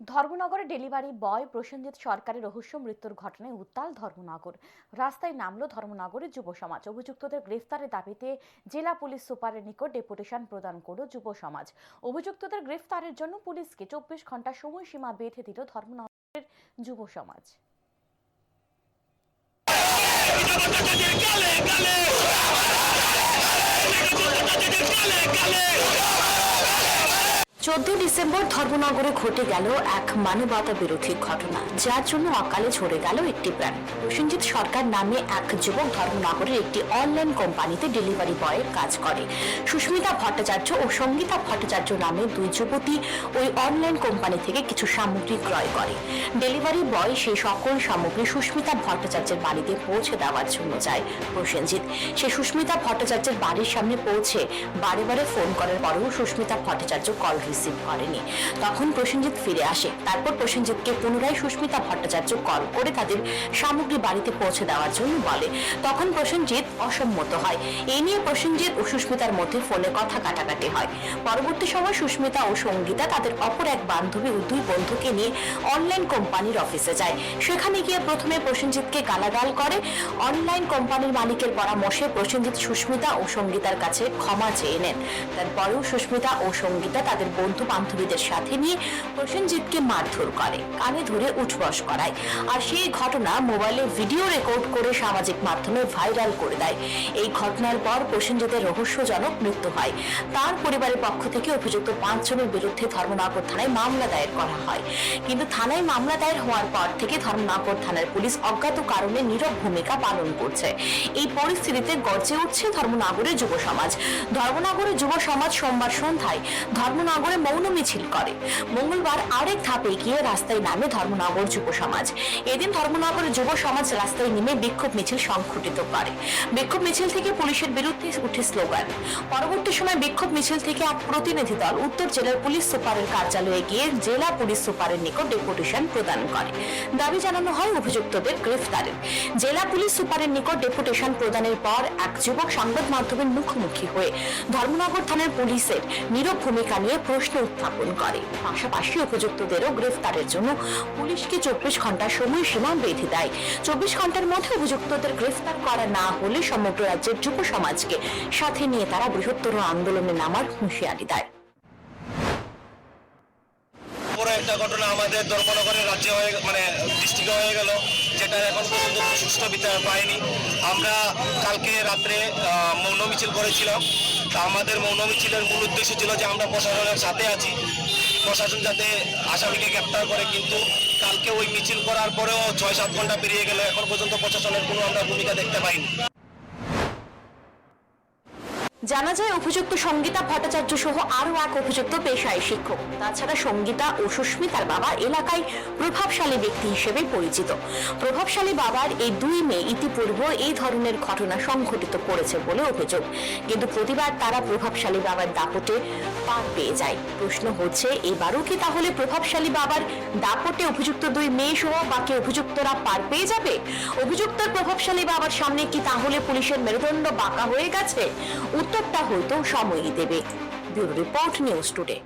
ধর্মনগরে delivery boy Prosenjit সরকারের রহস্য মৃত্যুর ঘটনায় উত্তাল ধর্মনগর রাস্তায় নামলো ধর্মনগরের যুব সমাজ অভিযুক্তদের গ্রেফতারের দাবিতে জেলা পুলিশ সুপারের নিকট ডেপুটেশন প্রদান করল যুব সমাজ অভিযুক্তদের গ্রেফতারের জন্য পুলিশকে চব্বিশ ঘণ্টা সময়সীমা বেঁধে দিল ধর্মনগরের যুব সমাজ চোদ্দ ডিসেম্বর ধর্মনগরে ঘটে গেল এক মানবতা বিরোধী ঘটনা, যার জন্য অকালে ঝরে গেল একটি প্রাণ। প্রসেনজিৎ সরকার নামে এক যুবক ধর্মনগরের একটি অনলাইন কোম্পানিতে ডেলিভারি বয়ের কাজ করে। সুস্মিতা ভট্টাচার্য ও সঙ্গীতা ভট্টাচার্য নামে দুই যুবতী ওই অনলাইন কোম্পানি থেকে কিছু সামগ্রী ক্রয় করে। ডেলিভারি বয় সেই সকল সামগ্রী সুস্মিতা ভট্টাচার্যের বাড়িতে পৌঁছে দেওয়ার জন্য যায়। প্রসেনজিৎ সে সুস্মিতা ভট্টাচার্যের বাড়ির সামনে পৌঁছে বারে বারে ফোন করার পরেও সুস্মিতা ভট্টাচার্য কল করেনি। তখন প্রসেনজিৎ ফিরে আসে। তারপর প্রসেনজিৎকে পুনরায় সুস্মিতা ভট্টাচার্য কল করে তাদের সামগ্রী বাড়িতে পৌঁছে দেওয়ার জন্য বলে। তখন প্রসেনজিৎ অসম্মত হয়। এই নিয়ে প্রসেনজিৎ ও সুস্মিতার মধ্যে ফোনে কথা কাটাকাটি হয়। পরবর্তী সময় সুস্মিতা ও সঙ্গীতা তাদের অপর এক বান্ধবী ও দুই বন্ধুকে নিয়ে অনলাইন কোম্পানির অফিসে যায়। সেখানে গিয়ে প্রথমে প্রসেনজিৎকে গালাগাল করে। অনলাইন কোম্পানির মালিকের পরামর্শে প্রসেনজিৎ সুস্মিতা ও সঙ্গীতার কাছে ক্ষমা চেয়ে নেন। তারপরেও সুস্মিতা ও সঙ্গীতা তাদের বন্ধু বান্ধবীদের সাথে নিয়ে প্রসেনজিৎকে মারধর করে, কানে ধরে উঠবস করায়। আর সেই ঘটনা মোবাইলে ভিডিও রেকর্ড করে সামাজিক মাধ্যমে ভাইরাল করে দেয়। এই ঘটনার পর প্রসেনজিতের রহস্যজনক মৃত্যু হয়। তার পরিবারের পক্ষ থেকে অভিযুক্ত পাঁচজনের বিরুদ্ধে ধর্মনগর থানায় মামলা দায়ের করা হয়। কিন্তু থানায় মামলা দায়ের হওয়ার পর থেকে ধর্মনগর থানার পুলিশ অজ্ঞাত কারণে নীরব ভূমিকা পালন করছে। এই পরিস্থিতিতে গর্জে উঠছে ধর্মনগরের যুব সমাজ ধর্মনগরের যুব সমাজ সোমবার সন্ধ্যায় ধর্মনগরে মৌন মিছিল করে। মঙ্গলবার আরেক ধাপে গিয়ে রাস্তায় নামে ধর্মনগর যুব সমাজ। এদিন ধর্মনগরের যুব সমাজ রাস্তায় নেমে বিক্ষোভ মিছিল সংঘটিত করে। বিক্ষোভ মিছিল থেকে পুলিশের বিরুদ্ধে উঠে স্লোগান, পরবর্তী সময় বিক্ষোভ মিছিল থেকে এক প্রতিনিধি দল, উত্তর জেলার পুলিশ সুপারের কার্যালয়ে গিয়ে জেলা পুলিশ সুপারের নিকট ডেপুটেশন প্রদান করে। দাবি জানানো হয় অভিযুক্তদের গ্রেফতারের জেলা পুলিশ সুপারের নিকট ডেপুটেশন প্রদানের পর এক যুবক সংবাদ মাধ্যমের মুখোমুখি হয়ে ধর্মনগর থানার পুলিশের নীরব ভূমিকা নিয়ে প্রশ্ন উত্থাপন করে। পাশাপাশি অভিযুক্তদেরও গ্রেফতারের জন্য পুলিশকে চব্বিশ ঘণ্টা সময়সীমা বেঁধে দেয়। চব্বিশ ঘণ্টার মধ্যে অভিযুক্তদের গ্রেফতার করা না হলে সমগ্র রাজ্যের যুব সমাজকে সাথে নিয়ে তারা বৃহত্তর আন্দোলনে নামার হুঁশিয়ারি দেয়। বড় একটা ঘটনা আমাদের ধর্মনগরের রাজ্যে হয়ে মানে ডিস্ট্রিক্টে হয়ে গেল, যেটা এখন পর্যন্ত সুষ্ঠু বিচার পায়নি। আমরা কালকে রাত্রে মৌন মিছিল করেছিলাম। তা আমাদের মৌন মিছিলের মূল উদ্দেশ্য ছিল যে আমরা প্রশাসনের সাথে আছি। প্রশাসন যাতে আসামিকে গ্রেপ্তার করে, কিন্তু কালকে ওই মিছিল করার পরেও ছয় সাত ঘণ্টা পেরিয়ে গেল। এখন পর্যন্ত প্রশাসনের কোনো আমরা ভূমিকা দেখতে পাইনি। জানা যায় অভিযুক্ত সঙ্গীতা ভট্টাচার্য সহ আরও এক অভিযুক্ত পেশায় শিক্ষক। তাছাড়া সঙ্গীতা ও সুস্মিতার বাবা এলাকায় প্রভাবশালী ব্যক্তি হিসেবে পরিচিত। প্রভাবশালী বাবার এই দুই মেয়ে ইতিপূর্বে এই ধরনের ঘটনা সংঘটিত করেছে বলে অভিযোগ। কিন্তু প্রতিবার তারা প্রভাবশালী বাবার দাপটে পার পেয়ে যায়। প্রশ্ন হচ্ছে, এবারও কি তাহলে প্রভাবশালী বাবার দাপটে অভিযুক্ত দুই মেয়ে সহ বাকি অভিযুক্তরা পার পেয়ে যাবে? অভিযুক্তর প্রভাবশালী বাবার সামনে কি তাহলে পুলিশের মেরুদণ্ড বাঁকা হয়ে গেছে? উত্তরটা হয়তো সময়ই দেবে। Bureau report news today.